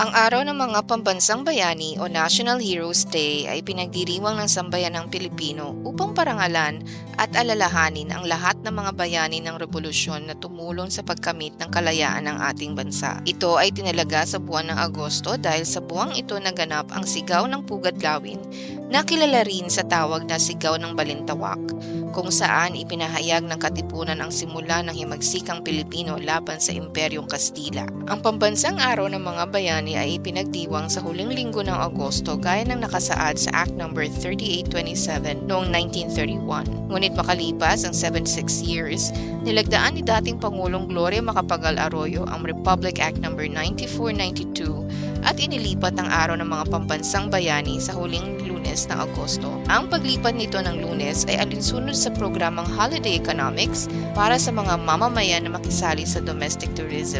Ang araw ng mga pambansang bayani o National Heroes Day ay pinagdiriwang ng sambayanang Pilipino upang parangalan at alalahanin ang lahat ng mga bayani ng revolusyon na tumulong sa pagkamit ng kalayaan ng ating bansa. Ito ay tinalaga sa buwan ng Agosto dahil sa buwang ito naganap ang sigaw ng Pugad Lawin na kilala rin sa tawag na sigaw ng Balintawak kung saan ipinahayag ng katipunan ang simula ng himagsikang Pilipino laban sa Imperyong Kastila. Ang pambansang araw ng mga bayani ay ipinagdiwang sa huling linggo ng Agosto gaya ng nakasaad sa Act No. 3827 noong 1931. Ngunit makalipas ang 76 years, nilagdaan ni dating Pangulong Gloria Macapagal Arroyo ang Republic Act No. 9492 at inilipat ang araw ng mga pambansang bayani sa huling lunes ng Agosto. Ang paglipat nito ng lunes ay alinsunod sa programang Holiday Economics para sa mga mamamayan na makisali sa domestic tourism.